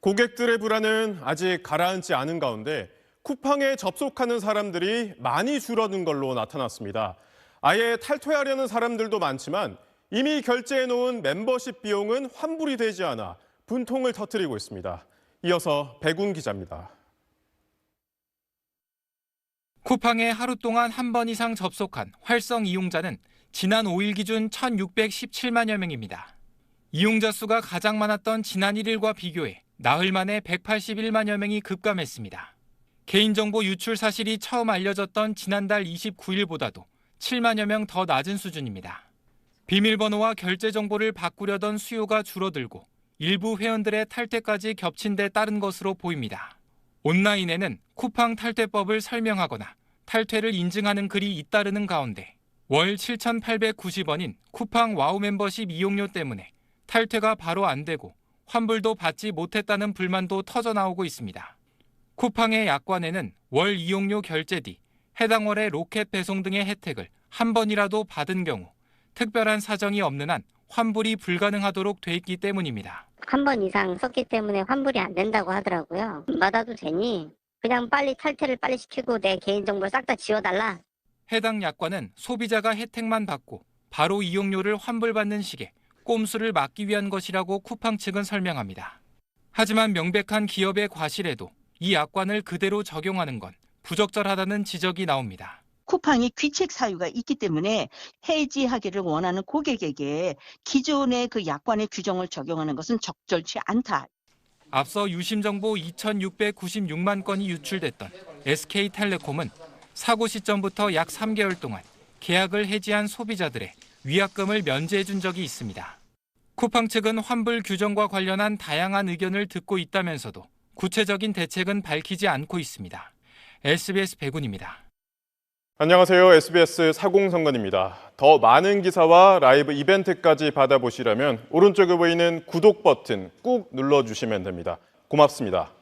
고객들의 불안은 아직 가라앉지 않은 가운데 쿠팡에 접속하는 사람들이 많이 줄어든 걸로 나타났습니다. 아예 탈퇴하려는 사람들도 많지만 이미 결제해 놓은 멤버십 비용은 환불이 되지 않아 분통을 터뜨리고 있습니다. 이어서 백운 기자입니다. 쿠팡에 하루 동안 한 번 이상 접속한 활성 이용자는 지난 5일 기준 1,617만여 명입니다. 이용자 수가 가장 많았던 지난 1일과 비교해 나흘 만에 181만여 명이 급감했습니다. 개인정보 유출 사실이 처음 알려졌던 지난달 29일보다도 7만여 명 더 낮은 수준입니다. 비밀번호와 결제 정보를 바꾸려던 수요가 줄어들고 일부 회원들의 탈퇴까지 겹친 데 따른 것으로 보입니다. 온라인에는 쿠팡 탈퇴법을 설명하거나 탈퇴를 인증하는 글이 잇따르는 가운데 월 7,890원인 쿠팡 와우 멤버십 이용료 때문에 탈퇴가 바로 안 되고 환불도 받지 못했다는 불만도 터져 나오고 있습니다. 쿠팡의 약관에는 월 이용료 결제 뒤 해당 월의 로켓 배송 등의 혜택을 한 번이라도 받은 경우 특별한 사정이 없는 한 환불이 불가능하도록 돼 있기 때문입니다. 한 번 이상 썼기 때문에 환불이 안 된다고 하더라고요. 받아도 되니 그냥 빨리 탈퇴를 빨리 시키고 내 개인정보를 싹 다 지워달라. 해당 약관은 소비자가 혜택만 받고 바로 이용료를 환불받는 식의 꼼수를 막기 위한 것이라고 쿠팡 측은 설명합니다. 하지만 명백한 기업의 과실에도 이 약관을 그대로 적용하는 건 부적절하다는 지적이 나옵니다. 쿠팡이 귀책 사유가 있기 때문에 해지하기를 원하는 고객에게 기존의 그 약관의 규정을 적용하는 것은 적절치 않다. 앞서 유심 정보 2,696만 건이 유출됐던 SK텔레콤은 사고 시점부터 약 3개월 동안 계약을 해지한 소비자들의 위약금을 면제해 준 적이 있습니다. 쿠팡 측은 환불 규정과 관련한 다양한 의견을 듣고 있다면서도 구체적인 대책은 밝히지 않고 있습니다. SBS 백운입니다. 안녕하세요. SBS 사공성관입니다. 더 많은 기사와 라이브 이벤트까지 받아보시려면 오른쪽에 보이는 구독 버튼 꾹 눌러주시면 됩니다. 고맙습니다.